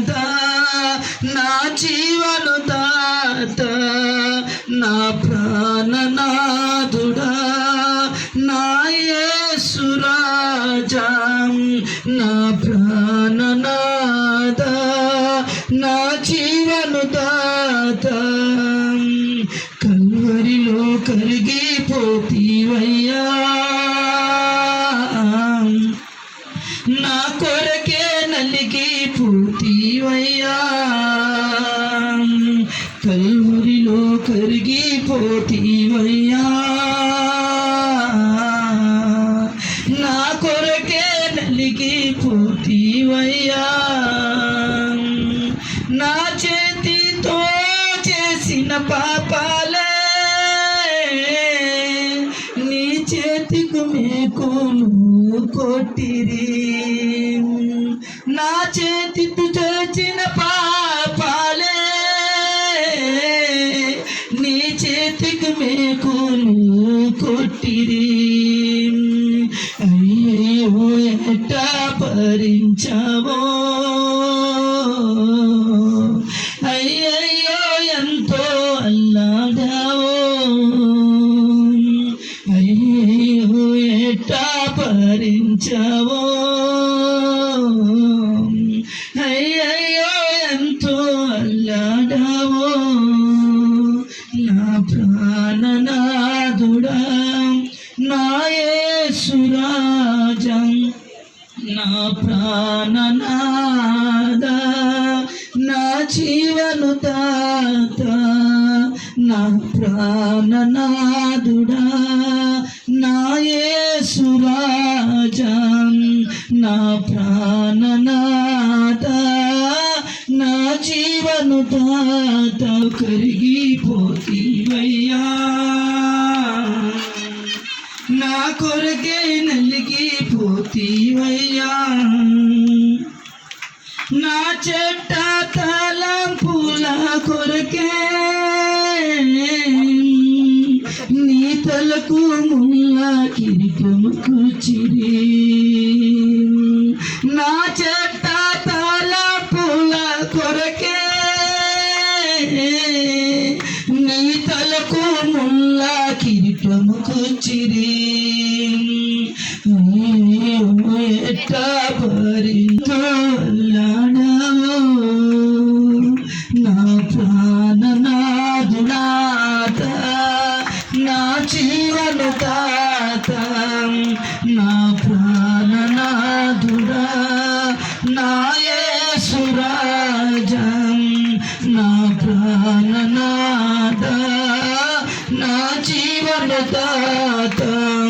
నాద నా జీవను తాత నా ప్రాణనాథుడా నా యేసురాజా నా ప్రాణనాద నా జీవను దాత కల్వరిలో కరిగిపోతీవయ్యా కరిగిపోతీవయ్యా నా కొరకే నలిగి పోతీవయ్యా నా చేతితో చేసిన పాపాలే నీ చేతికు మేకులు కొట్టిరి నా చేతితో చేసిన చేతికి మేకులు కొట్టిరి అయ్యో ఎట్ట భరించావో అయ్యయ్యో ఎంతో అల్లాడావో అయ్యో ఎట్ట భరించావో ప్రాణనాథుడా. నాయసురాజం నా ప్రాణనాద నా జీవను తాత నా ప్రాణనాథుడా. నాయసురాజం నా ప్రాణనాద నా జీవను తాత కరిగిపోతీవయ్యా తీవయ్యా నా చెట్ట తలంపుల కొరకే నీ తలకు ముల్ల కిరీటము కూచిరి నా చెట్ట తలంపుల కొరకే నీ తలకు ముల్ల కిరీటము కూచిరి ఎట్ట నా ప్రాణనాథునాథ నా జీవను తాత నా ప్రాణనాథుడా నా యేసురాజం నా ప్రాణనాథ నా జీవన తాతం